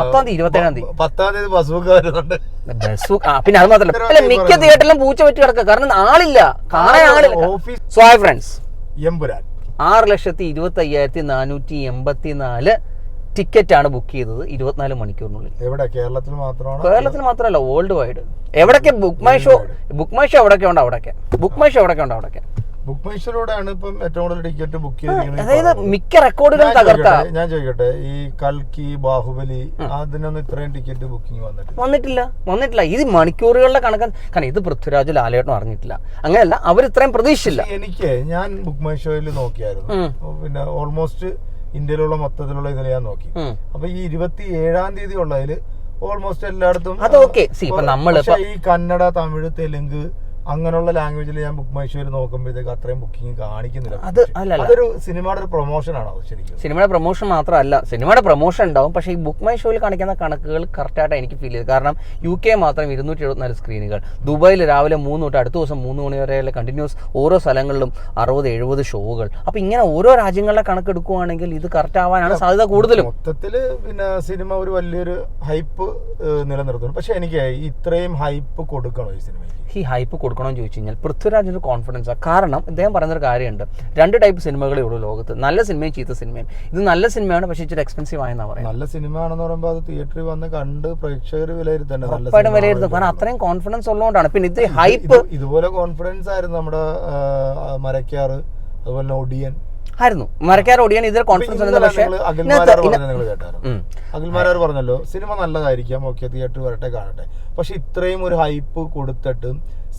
പത്താം തീയതി ഇരുപത്തേഴാം തീയതി. പത്താം തീയതി ബസ് ബുക്ക് വരുന്നുണ്ട്. ബസ് ആ പിന്നെ അത് മാത്രമല്ല അല്ല മിക്ക തിയേറ്ററിലും പൂച്ച പറ്റി കിടക്കുക. കാരണം ആളില്ല. കാണാൻ ആളില്ല. Office so hi friends Empuraan. ആറ് ലക്ഷത്തി ഇരുപത്തി അയ്യായിരത്തി നാനൂറ്റി എൺപത്തി നാല് ടിക്കറ്റ് ആണ് ബുക്ക് ചെയ്തത് ഇരുപത്തിനാല് മണിക്കൂറിനുള്ളിൽ. എവിടെ? കേരളത്തിൽ മാത്രമാണ്? കേരളത്തിൽ മാത്രമല്ല വേൾഡ് വൈഡ് എവിടൊക്കെ book my show book my show എവിടൊക്കെ ഉണ്ട് അവിടൊക്കെ. ബുക്ക് മൈ ഷോ എവിടൊക്കെ ഉണ്ട് അവിടൊക്കെ. ബുക്ക് മൈഷറിലൂടെയാണ് ഇപ്പം ഏറ്റവും കൂടുതൽ ടിക്കറ്റ് ബുക്ക് അതായത് മിക്ക റെക്കോർഡുകളും തകർത്ത. ഞാൻ ചോദിക്കട്ടെ ഈ കൽക്കി ബാഹുബലി അതിനൊന്നും ഇത്രയും ടിക്കറ്റ് ബുക്കിംഗ് വന്നിട്ടില്ല. വന്നിട്ടില്ല വന്നിട്ടില്ല. ഇത് മണിക്കൂറുകളുടെ കണക്ക് കാരണം ഇത് പൃഥ്വിരാജ് ലാലേട്ടനും അറിഞ്ഞിട്ടില്ല. അങ്ങനെയല്ല അവർ ഇത്രയും പ്രതീക്ഷിച്ചില്ല എനിക്ക് ഞാൻ ബുക്ക് മൈ ഷോയിൽ നോക്കിയായിരുന്നു പിന്നെ ഓൾമോസ്റ്റ് ഇന്ത്യയിലുള്ള മൊത്തത്തിലുള്ള ഇതിൽ ഞാൻ നോക്കി. അപ്പൊ ഈ ഇരുപത്തി ഏഴാം തീയതി ഉള്ളതിൽ ഓൾമോസ്റ്റ് എല്ലായിടത്തും അത് പക്ഷേ ഈ കന്നഡ തമിഴ് തെലുങ്ക് അങ്ങനെയുള്ള ലാംഗ്വേജിൽ ഞാൻ ബുക്ക് മൈഷൂർ നോക്കുമ്പോഴത്തേക്ക് അത്രയും ബുക്കിംഗ് കാണിക്കുന്നില്ല. അത് അല്ല അതൊരു സിനിമയുടെ ഒരു പ്രൊമോഷൻ ആണോ ശരിക്കും? സിനിമയുടെ പ്രൊമോഷൻ മാത്രമല്ല സിനിമയുടെ പ്രൊമോഷൻ ഉണ്ടാവും പക്ഷേ ഈ ബുക്ക് മൈ ഷോയിൽ കാണിക്കുന്ന കണക്കുകൾ കറക്റ്റായിട്ട് എനിക്ക് ഫീൽ ചെയ്തു കാരണം യു കെ മാത്രം ഇരുന്നൂറ്റി എഴുപത്തിനാല് സ്ക്രീനുകൾ ദുബായിൽ രാവിലെ മൂന്ന് തൊട്ട് അടുത്ത ദിവസം മൂന്ന് മണി വരെയുള്ള കണ്ടിന്യൂസ് ഓരോ സ്ഥലങ്ങളിലും അറുപത് എഴുപത് ഷോകൾ. അപ്പോൾ ഇങ്ങനെ ഓരോ രാജ്യങ്ങളുടെ കണക്കെടുക്കുവാണെങ്കിൽ ഇത് കറക്റ്റ് ആവാനാണ് സാധ്യത കൂടുതലും. മൊത്തത്തിൽ പിന്നെ സിനിമ ഒരു വലിയൊരു ഹൈപ്പ് നിലനിർത്തുന്നു. പക്ഷെ എനിക്ക് ഇത്രയും ഹൈപ്പ് കൊടുക്കണോ ഈ സിനിമയ്ക്ക് ഈ ഹൈപ്പ് കൊടുക്കണമെന്ന് ചോദിച്ചു കഴിഞ്ഞാൽ പൃഥ്വിരാജിന്റെ കോൺഫിഡൻസ് കാരണം ഇദ്ദേഹം പറയുന്നൊരു കാര്യമുണ്ട്. രണ്ട് ടൈപ്പ് സിനിമകളേ ഉള്ളൂ ലോകത്ത്. നല്ല സിനിമയും ചീത്ത സിനിമയും ഇത് നല്ല സിനിമയാണ് പക്ഷേ ഇച്ചിരി എക്സ്പെൻസീവ് ആയെന്നാണ് പറയുന്നത്. നല്ല സിനിമ ആണെന്ന് പറയുമ്പോൾ അത് തിയേറ്ററിൽ വന്ന് കണ്ട് പ്രേക്ഷകർ വിലയിരുത്തേണ്ടത് ഉറപ്പായിട്ടും വിലയിരുത്തും. കാരണം അത്രയും കോൺഫിഡൻസ് ഉള്ളതുകൊണ്ടാണ്. പിന്നെ ഇത് ഹൈപ്പ് ഇതുപോലെ കോൺഫിഡൻസ് ആയിരുന്നു നമ്മുടെ മരക്കാർ മരക്കാറ് അതുപോലെ ഒടിയൻ. ആയിരുന്നു. മരക്കാർ ഓടിയാൻ ഇതിൽ കോൺഫിഡൻസ് പക്ഷേ. അഖിൽമാരാർ പറഞ്ഞല്ലോ സിനിമ നല്ലതായിരിക്കാം ഓക്കെ തിയേറ്ററിൽ വരട്ടെ കാണട്ടെ. പക്ഷെ ഇത്രയും ഒരു ഹൈപ്പ് കൊടുത്തിട്ട്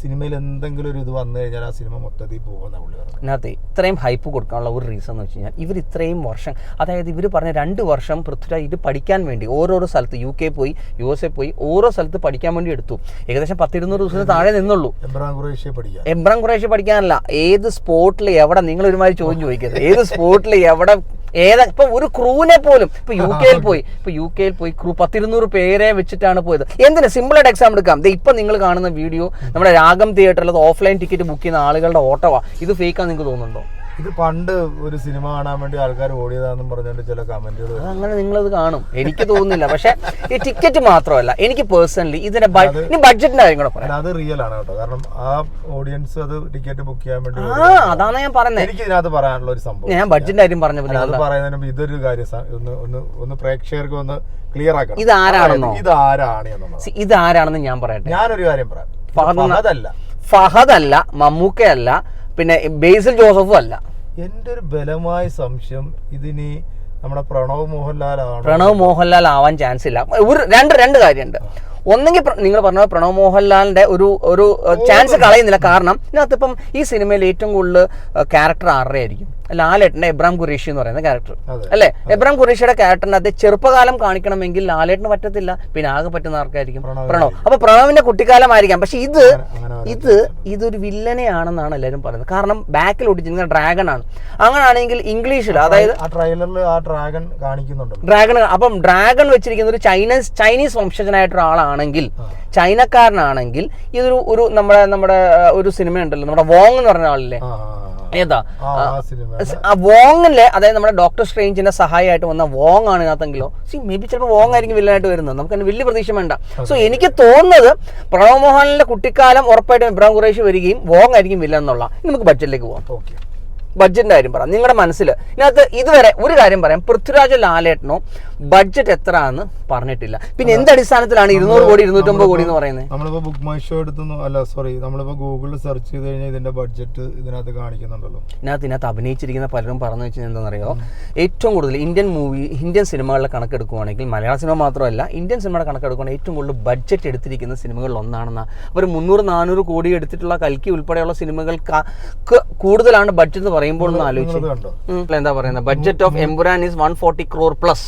സിനിമയിൽ എന്തെങ്കിലും ഒരു ഇത് വന്നു കഴിഞ്ഞാൽ ആ സിനിമ മൊത്തത്തിൽ പോകുന്ന പുള്ളി പറഞ്ഞു ഇതിനകത്ത് ഇത്രയും ഹൈപ്പ് കൊടുക്കാനുള്ള ഒരു റീസൺ എന്ന് വെച്ച് കഴിഞ്ഞാൽ ഇവർ ഇത്രയും വർഷം അതായത് ഇവർ പറഞ്ഞ രണ്ട് വർഷം പൃഥ്വിരാജ് ഇത് പഠിക്കാൻ വേണ്ടി ഓരോരോ സ്ഥലത്ത് യു കെ പോയി യു എസ് എ പോയി ഓരോ സ്ഥലത്ത് പഠിക്കാൻ വേണ്ടി എടുത്തു. ഏകദേശം പത്തിരുന്നൂറ് ദിവസത്തിന് താഴെ നിന്നുള്ളൂ. എബ്രാം ഖുറേഷിയെ പഠിക്കാൻ. എബ്രാം ഖുറേഷി പഠിക്കാനല്ല ഏത് സ്പോട്ടിൽ എവിടെ നിങ്ങൾ ഒരുമാതിരി ചോദ്യം ചോദിക്കരുത്. ഏത് സ്പോട്ടിൽ എവിടെ ഏതാ? ഇപ്പൊ ഒരു ക്രൂവിനെ പോലും ഇപ്പൊ യു കെയിൽ പോയി ഇപ്പൊ യു കെയിൽ പോയി ക്രൂ പത്തിരുന്നൂറ് പേരെ വെച്ചിട്ടാണ് പോയത്. എന്തിനാ? സിമ്പിൾ ആയിട്ട് എക്സാം എടുക്കാം. ഇപ്പൊ നിങ്ങൾ കാണുന്ന വീഡിയോ നമ്മുടെ രാഗം തിയേറ്ററിൽ ഓഫ്ലൈൻ ടിക്കറ്റ് ബുക്ക് ചെയ്യുന്ന ആളുകളുടെ ഓട്ടോ ഇത് ഫേക്കാന്ന് നിങ്ങൾക്ക് തോന്നുന്നുണ്ടോ? ഇത് പണ്ട് ഒരു സിനിമ കാണാൻ വേണ്ടി ആൾക്കാർ ഓടിയതാണെന്നും പറഞ്ഞുകൊണ്ട് ചില കമന്റുകൾ അങ്ങനെ അത് കാണും. എനിക്ക് തോന്നുന്നില്ല. പക്ഷെ ഈ ടിക്കറ്റ് മാത്രമല്ല എനിക്ക് പേഴ്സണലി ഇതിന്റെ ബഡ്ജറ്റിന്റെ കാര്യം കൂടെ പറയാം. അത് റിയൽ ആണ് കേട്ടോ. കാരണം ആ ഓഡിയൻസ് അത് ടിക്കറ്റ് ബുക്ക് ചെയ്യാൻ വേണ്ടി അതാണ് ഞാൻ പറയുന്നത് എനിക്ക് ഇതിനകത്ത് പറയാനുള്ള ഒരു സംഭവം ഞാൻ ബഡ്ജറ്റിന്റെ കാര്യം പറഞ്ഞപ്പോൾ അത് പറയുന്നതിന് ഇതൊരു കാര്യം ഒന്ന് ഒന്ന് ഒന്ന് പ്രേക്ഷകർക്ക് ഒന്ന് ക്ലിയർ ആക്കണം. ഇത് ആരാണെന്നോ? ഇത് ആരാണ് ഇത് ആരാണെന്ന് ഞാൻ പറയട്ടെ. ഞാനൊരു കാര്യം പറയാം. ഫഹദല്ല ഫഹദ് അല്ല മമ്മൂക്കയല്ല പിന്നെ ബേസിൽ ജോസഫും അല്ല. എന്റെ ഒരു ബലമായ സംശയം ഇതിനി നമ്മുടെ പ്രണവ് മോഹൻലാൽ പ്രണവ് മോഹൻലാൽ ആവാൻ ചാൻസ് ഇല്ല. ഒരു രണ്ട് രണ്ട് കാര്യമുണ്ട്. ഒന്നെങ്കിൽ നിങ്ങൾ പറഞ്ഞ പ്രണവ് മോഹൻലാലിന്റെ ഒരു ഒരു ചാൻസ് കളയുന്നില്ല. കാരണം ഇതിനകത്ത് ഇപ്പം ഈ സിനിമയിൽ ഏറ്റവും കൂടുതൽ ക്യാരക്ടർ ആരുടെ ആയിരിക്കും ലാലേട്ടന്റെ എബ്രാം ഖുറേഷി എന്ന് പറയുന്ന ക്യാരക്ടർ അല്ലെ? എബ്രാം ഖുറേഷിയുടെ ക്യാരക്ടറിനകത്ത് ചെറുപ്പകാലം കാണിക്കണമെങ്കിൽ ലാലേട്ടന് പറ്റത്തില്ല. പിന്നെ ആകെ പറ്റുന്ന ആർക്കായിരിക്കും? പ്രണവ് അപ്പൊ പ്രണവിന്റെ കുട്ടിക്കാലമായിരിക്കാം. പക്ഷെ ഇത് ഇത് ഇതൊരു വില്ലനെ ആണെന്നാണ് എല്ലാവരും പറയുന്നത്. കാരണം ബാക്കിൽ ഒടിച്ചിരിക്കുന്ന ഡ്രാഗൺ ആണ് അങ്ങനെയാണെങ്കിൽ ഇംഗ്ലീഷിൽ അതായത് ഡ്രാഗൺ കാണിക്കുന്നുണ്ട്. ഡ്രാഗൺ അപ്പം ഡ്രാഗൺ വെച്ചിരിക്കുന്ന ഒരു ചൈനീസ് ചൈനീസ് വംശജനായിട്ടൊരു ആളാണെങ്കിൽ ചൈനക്കാരനാണെങ്കിൽ ഇതൊരു ഒരു നമ്മുടെ നമ്മുടെ ഒരു സിനിമ ഉണ്ടല്ലോ നമ്മുടെ വോങ് എന്ന് പറഞ്ഞ ആളില്ലേ? ഏതാ? വോങ്ങിലെ അതായത് നമ്മുടെ ഡോക്ടർ സ്ട്രേഞ്ചിന്റെ സഹായമായിട്ട് വന്ന വോങ് ആണ് ഇതിനകത്തെങ്കിലോ. സി മേ ബി ചിലപ്പോൾ വോങ് ആയിരിക്കും വില്ലനായിട്ട് വരുന്നത്. നമുക്ക് അതിന് വലിയ പ്രതീക്ഷ വേണ്ട. സോ എനിക്ക് തോന്നുന്നത് പ്രണവ് മോഹൻലാലിന്റെ കുട്ടിക്കാലം ഉറപ്പായിട്ടും ഇബ്രാഹിം ഖുറേഷി വരികയും വോങ് ആയിരിക്കും വില്ലൻ എന്നുള്ള. നമുക്ക് ബഡ്ജറ്റിലേക്ക് പോകാം ഓക്കെ ബഡ്ജറ്റിന്റെ കാര്യം പറയാം. നിങ്ങളുടെ മനസ്സിൽ ഇതിനകത്ത് ഇതുവരെ ഒരു കാര്യം പറയാം. പൃഥ്വിരാജ് ലാലേട്ടനോ ബഡ്ജറ്റ് എത്ര ആണെന്ന് പറഞ്ഞിട്ടില്ല. പിന്നെ എന്ത് അടിസ്ഥാനത്തിലാണ് ഇരുന്നൂറ് കോടി ഇരുന്നൂറ്റമ്പത് കോടി എന്ന് പറയുന്നത്? നമ്മളിപ്പോ ബുക്ക് മൈ ഷോ എടുത്തു അല്ല സോറി നമ്മളിപ്പോ ഗൂഗിളിൽ സെർച്ച് ചെയ്ത് കഴിഞ്ഞാൽ ഇതിന്റെ ബഡ്ജറ്റ് ഇതിനകത്ത് കാണിക്കുന്നുണ്ടല്ലോ. ഇതിനകത്ത് ഇതിനകത്ത് അഭിനയിച്ചിരിക്കുന്ന പലരും പറഞ്ഞു വെച്ചാൽ എന്താണെന്നറിയോ? ഏറ്റവും കൂടുതൽ ഇന്ത്യൻ മൂവി ഇന്ത്യൻ സിനിമകളുടെ കണക്കെടുക്കുവാണെങ്കിൽ മലയാള സിനിമ മാത്രമല്ല ഇന്ത്യൻ സിനിമയുടെ കണക്കെടുക്കുകയാണെങ്കിൽ ഏറ്റവും കൂടുതൽ ബഡ്ജറ്റ് എടുത്തിരിക്കുന്ന സിനിമകളിൽ ഒന്നാണെന്ന. അവർ മുന്നൂറ് നാനൂറ് കോടി എടുത്തിട്ടുള്ള കൽക്കി ഉൾപ്പെടെയുള്ള സിനിമകൾക്ക് കൂടുതലാണ് ബഡ്ജറ്റ് എന്ന് പറയുമ്പോൾ ഒന്ന് ആലോചിച്ചു. എന്താ പറയുന്നത് budget of Empuraan is one forty crore plus.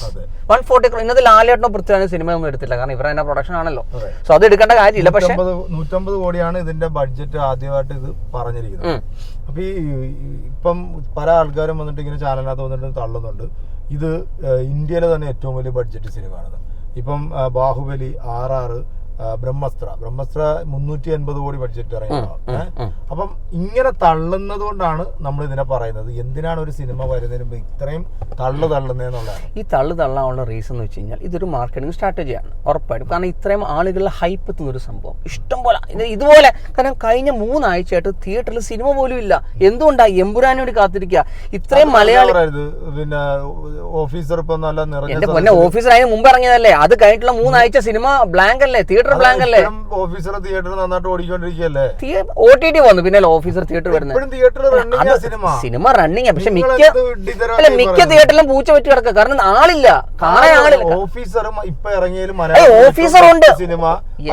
One forty crore ഇന്നത്തെ ലാലേട്ടനോ പൃഥ്വിരാജ് സിനിമ ഒന്നും എടുത്തില്ല. കാരണം ഇവർ അതിന്റെ പ്രൊഡക്ഷൻ ആണല്ലോ. സോ അത് എടുക്കേണ്ട കാര്യമില്ല. പക്ഷേ നൂറ്റമ്പത് കോടിയാണ് ഇതിന്റെ ബഡ്ജറ്റ് ആദ്യമായിട്ട് ഇത് പറഞ്ഞിരിക്കുന്നത്. അപ്പൊ ഈ ഇപ്പം പല ആൾക്കാരും വന്നിട്ട് ഇങ്ങനെ ചാനലിനകത്ത് വന്നിട്ട് തള്ളുന്നുണ്ട്. ഇത് ഇന്ത്യയിലെ തന്നെ ഏറ്റവും വലിയ ബഡ്ജറ്റ് സിനിമയാണത് ഇപ്പം ബാഹുബലി ആർ ആർ ആ, ബ്രഹ്മസ്ത്ര. ബ്രഹ്മസ്ത്ര മുന്നൂറ്റി എൺപത് കോടി ബഡ്ജറ്റ് ഇറങ്ങിയതാണ്. അപ്പം ഇങ്ങനെ തള്ളുന്നത് കൊണ്ടാണ് നമ്മൾ ഇതിനെ പറയുന്നത്. എന്തിനാണ് ഒരു സിനിമ വരുന്നതിന് മുമ്പ് ഇത്രയും തള്ളു തള്ളുന്നതെന്നുള്ളതാണ്. ഈ തള്ളു തള്ളാനുള്ള റീസൺ എന്ന് വെച്ച് കഴിഞ്ഞാൽ ഇതൊരു മാർക്കറ്റിംഗ് സ്ട്രാറ്റജിയാണ് ഉറപ്പായിട്ടും. കാരണം ഇത്രയും ആളുകളുടെ ഹൈപ്പ് എത്തുന്ന ഒരു സംഭവം. ഇഷ്ടം പോലെ. ഇതുപോലെ. കാരണം കഴിഞ്ഞ മൂന്നാഴ്ചയായിട്ട് തിയേറ്ററിൽ സിനിമ പോലും ഇല്ല. എന്തുകൊണ്ടാണ് എമ്പുരാന് വേണ്ടി കാത്തിരിക്കുക ഇത്രയും മലയാളി പിന്നെ ഓഫീസർ ഇപ്പൊ നല്ല നിറഞ്ഞ എന്റെ പൊന്നെ ഓഫീസർ അതിന് മുമ്പ് ഇറങ്ങിയതല്ലേ? അത് കഴിഞ്ഞിട്ടുള്ള മൂന്നാഴ്ച സിനിമ ബ്ലാങ്ക് അല്ലേ? തിയേറ്റർ ബ്ലാങ്ക് അല്ലേ ഓഫീസർ തിയേറ്റർ നന്നായിട്ട് ഓടിക്കൊണ്ടിരിക്കുകയല്ലേ? ഒ ടി ടി വന്നു പിന്നെ ഓഫീസർ തിയേറ്റർ വരുന്നത്. തിയേറ്റർ സിനിമ റണ്ണിങ് പക്ഷെ മിക്ക അല്ല മിക്ക തിയേറ്ററിലും പൂച്ച പറ്റി കിടക്കുക. കാരണം ആളില്ല. കാണാൻ ആളില്ല. ഓഫീസറും ഇപ്പൊ ഇറങ്ങിയാലും ഓഫീസർ ഉണ്ട്. സിനിമ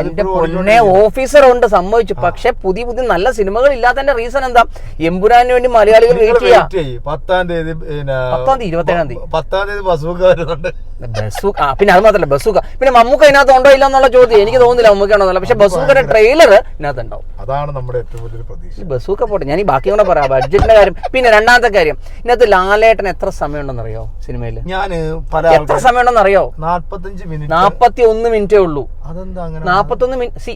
എന്റെ പൊന്നെ ഓഫീസർ ഉണ്ട് സംഭവിച്ചു. പക്ഷെ പുതിയ പുതിയ നല്ല സിനിമകൾ ഇല്ലാത്തതിന്റെ റീസൺ എന്താ? എമ്പുരാന് വേണ്ടി മലയാളികൾ വെയിറ്റ് ചെയ്യാം. പത്താം തീയതി പത്താം തീയതി ഇരുപത്തേഴാം തീയതി. പത്താം തീയതി ബസ് വരുന്നുണ്ട് ബസൂക്ക പിന്നെ അത് മാത്രമല്ല ബസൂക്ക പിന്നെ മമ്മൂക്ക ഇതിനകത്ത് ഉണ്ടോ ഇല്ല എന്നുള്ള ചോദ്യം. എനിക്ക് തോന്നുന്നില്ല നമുക്കാണോ ഉണ്ടോ പക്ഷെ ബസൂക്കയുടെ ട്രെയിലർ ഇതിനകത്ത് ഉണ്ടാവും അതാണ് നമ്മുടെ ഏറ്റവും വലിയ പ്രതീക്ഷ. ബസൂക്ക പോട്ടെ ഞാൻ ഈ ബാക്കി കൂടെ പറയാം. ബഡ്ജറ്റിന്റെ കാര്യം. പിന്നെ രണ്ടാമത്തെ കാര്യം. ഇതിനകത്ത് ലാലേട്ടൻ എത്ര സമയം ഉണ്ടെന്ന് അറിയോ സിനിമയിൽ ഞാൻ എത്ര സമയമുണ്ടെന്നറിയോ? അറിയോ മിനിറ്റ്. നാപ്പത്തി ഒന്ന് മിനിറ്റേ ഉള്ളൂ. നാപ്പത്തൊന്ന് മിനിറ്റ് സി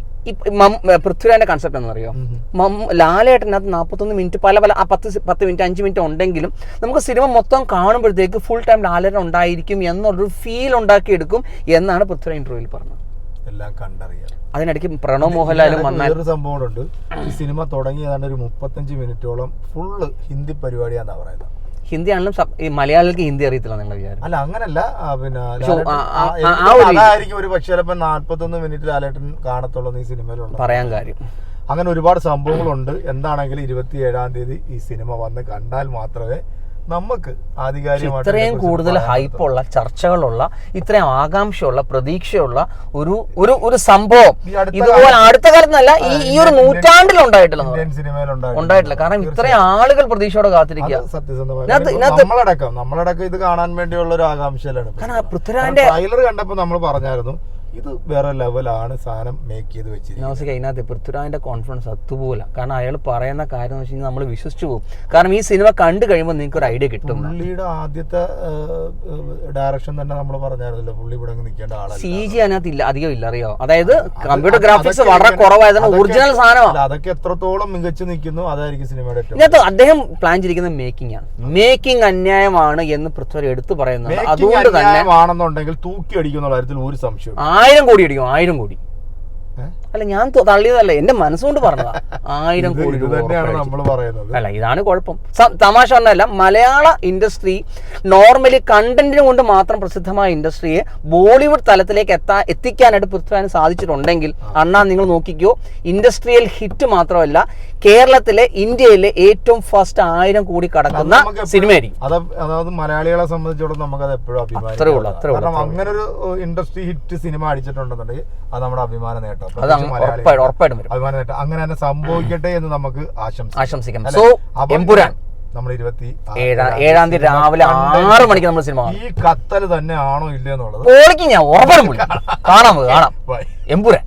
പൃഥ്വിരാജിന്റെ കൺസെപ്റ്റ് എന്ന് അറിയോ ഉം. മം ലാലേട്ടനകത്ത് നാൽപ്പത്തൊന്ന് മിനിറ്റ് പല പല പത്ത് പത്ത് മിനിറ്റ് അഞ്ച് മിനിറ്റ് ഉണ്ടെങ്കിലും നമുക്ക് സിനിമ മൊത്തം കാണുമ്പോഴത്തേക്ക് ഫുൾ ടൈം ലാലേട്ടൻ ഉണ്ടായിരിക്കും എന്നുള്ളൊരു ഫീൽ ഉണ്ടാക്കിയെടുക്കും എന്നാണ് പൃഥ്വിരാജ് ഇന്റർവ്യൂവിൽ പറഞ്ഞത്. എല്ലാം കണ്ടറിയാം. അതിനിടയ്ക്ക് പ്രണവ് മോഹൻലാലും വന്നാൽ വേറൊരു സംഭവമുണ്ട്. ഈ സിനിമ തുടങ്ങി ഏതാണ്ട് ഒരു മുപ്പത്തഞ്ച് മിനിറ്റോളം ഫുള്ള് ഹിന്ദി പരിപാടിയാന്നാ പറയുന്നത്. ഹിന്ദി ആണെങ്കിലും ഈ മലയാളികൾക്ക് ഹിന്ദി അറിയത്തില്ല നിങ്ങൾ വിചാരം. അല്ല അങ്ങനല്ല. പിന്നെ ഒരു. അതായിരിക്കും ഒരു പക്ഷേ ചിലപ്പോൾ നാല്പത്തൊന്ന് മിനിറ്റ് ലാലേട്ടൻ കാണത്തുള്ളൂ ഈ സിനിമയിലുണ്ട്. പറയാൻ കാര്യം. അങ്ങനെ ഒരുപാട് സംഭവങ്ങളുണ്ട്. എന്താണെങ്കിലും ഇരുപത്തി ഏഴാം തീയതി ഈ സിനിമ വന്ന് കണ്ടാൽ മാത്രമേ നമുക്ക് ഇത്രയും കൂടുതൽ ഹൈപ്പുള്ള ചർച്ചകളുള്ള ഇത്രയും ആകാംക്ഷയുള്ള പ്രതീക്ഷയുള്ള ഒരു ഒരു ഒരു സംഭവം. ഇതുപോലെ അടുത്ത കാലത്തല്ല ഈ ഈ ഒരു നൂറ്റാണ്ടിൽ ഉണ്ടായിട്ടില്ല ഉണ്ടായിട്ടില്ല. കാരണം ഇത്രയും ആളുകൾ പ്രതീക്ഷയോടെ കാത്തിരിക്കുക. നമ്മളടക്കം നമ്മളടക്കം ഇത് കാണാൻ വേണ്ടിയുള്ള ഒരു ആകാംക്ഷയിലാണ് കാരണം പൃഥ്വിരാജിന്റെ ട്രെയിലർ കണ്ടപ്പോൾ നമ്മൾ പറഞ്ഞായിരുന്നു ഇത് വേറെ ലെവലാണ് സാധനം മേക്ക് ചെയ്ത് വെച്ചിരിക്കുന്നത്. നൗസിക ഇതിനകത്ത് പൃഥ്വിരാജിന്റെ കോൺഫിഡൻസ് അതുപോലെ. കാരണം അയാൾ പറയുന്ന കാര്യം എന്ന് വെച്ച് കഴിഞ്ഞാൽ നമ്മൾ വിശ്വസിച്ചു പോകും. കാരണം ഈ സിനിമ കണ്ടു കഴിയുമ്പോൾ നിങ്ങൾക്ക് ഒരു ഐഡിയ കിട്ടും. പുള്ളിയുടെ ആദ്യത്തെ ഡയറക്ഷൻ തന്നെ നമ്മൾ പറഞ്ഞായിരുന്നല്ലോ പുള്ളി ഇവിടെ നിൽക്കേണ്ട ആളാണ് സി ജി അതിനകത്ത് ഇല്ല അധികം ഇല്ല അറിയോ? അതായത് കമ്പ്യൂട്ടർ ഗ്രാഫിക്സ് വളരെ കുറവായത് കുറവായതാണ് ഒറിജിനൽ സാധനമാണ് അതൊക്കെ എത്രത്തോളം മികച്ചു നിൽക്കുന്നു അതായിരിക്കും സിനിമയുടെ ഇതിനകത്ത് അദ്ദേഹം പ്ലാൻ ചെയ്തിരിക്കുന്നത് മേക്കിംഗ് ആണ് മേക്കിംഗ് അന്യായമാണ് എന്ന് പൃഥ്വിരാജ് എടുത്തു പറയുന്നത് അതുകൊണ്ട് തന്നെ ആണെന്നുണ്ടെങ്കിൽ തൂക്കി അടിക്കുന്ന കാര്യത്തിൽ ഒരു സംശയം ആയിരം കോടി അടിക്കും ആയിരം കോടി. അല്ല ഞാൻ തള്ളിയതല്ല എന്റെ മനസ്സുകൊണ്ട് പറഞ്ഞതാ. ആയിരം കോടി രൂപ അല്ല ഇതാണ് കുഴപ്പം. തമാശ പറഞ്ഞല്ല മലയാള ഇൻഡസ്ട്രി നോർമലി കണ്ടന്റിന് കൊണ്ട് മാത്രം പ്രസിദ്ധമായ ഇൻഡസ്ട്രിയെ ബോളിവുഡ് തലത്തിലേക്ക് എത്താ എത്തിക്കാനായിട്ട് പൃഥ്വിരാജിന് സാധിച്ചിട്ടുണ്ടെങ്കിൽ അണ്ണാ നിങ്ങൾ നോക്കിക്കോ ഇൻഡസ്ട്രിയൽ ഹിറ്റ് മാത്രമല്ല കേരളത്തിലെ ഇന്ത്യയിലെ ഏറ്റവും ഫസ്റ്റ് ആയിരം കോടി കടക്കുന്ന സിനിമയായിരിക്കും. അതായത് മലയാളികളെ സംബന്ധിച്ചിടത്തോളം നമുക്ക് അത് എപ്പോഴും അത്രേ ഉള്ളൂ, അത്രേ ഉള്ളൂ, കാരണം അങ്ങനെ ഒരു ഇൻഡസ്ട്രി ഹിറ്റ് സിനിമ അടിച്ചിട്ടുണ്ടെന്നുണ്ടെങ്കിൽ അത് നമ്മുടെ അഭിമാന നേട്ടം. ഉറപ്പായിട്ടും ഉറപ്പായിട്ടും വരും. അഭിമാന നേട്ടം അങ്ങനെ തന്നെ സംഭവിക്കട്ടെ എന്ന് നമുക്ക് ആശംസിക്കാം. സോ എമ്പുരാൻ. നമ്മൾ ഇരുപത്തി ഏഴാം തീയതി രാവിലെ ആറ് മണിക്ക് നമ്മൾ സിനിമ ഈ കത്തൽ തന്നെ ആണോ ഇല്ലെന്നുള്ളത് ഞാൻ ഉറപ്പായും കാണാം. കാണാം എമ്പുരാൻ.